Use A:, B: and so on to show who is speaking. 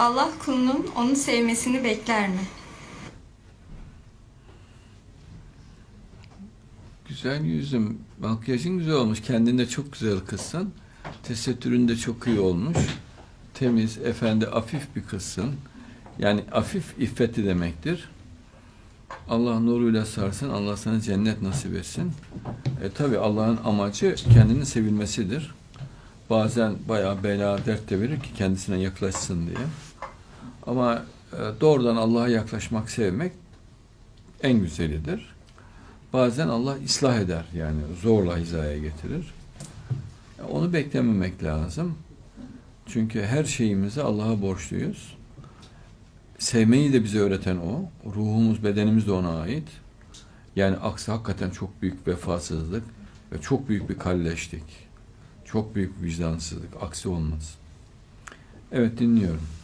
A: Allah kulunun onu sevmesini bekler mi?
B: Güzel yüzüm. Makyajın güzel olmuş. Kendinde çok güzel kızsın. Tesettürün de çok iyi olmuş. Temiz, efendi, afif bir kızsın. Yani afif iffeti demektir. Allah nuruyla sarsın. Allah sana cennet nasip etsin. E tabi Allah'ın amacı kendinin sevilmesidir. Bazen bayağı bela dert de verir ki kendisine yaklaşsın diye. Ama e, doğrudan Allah'a yaklaşmak, sevmek en güzelidir. Bazen Allah ıslah eder yani zorla hizaya getirir. Onu beklememek lazım. Çünkü her şeyimizi Allah'a borçluyuz. Sevmeyi de bize öğreten O. Ruhumuz, bedenimiz de ona ait. Yani aksi hakikaten çok büyük vefasızlık ve çok büyük bir kalleşlik. Çok büyük vicdansızlık. Aksi olmaz. Evet dinliyorum.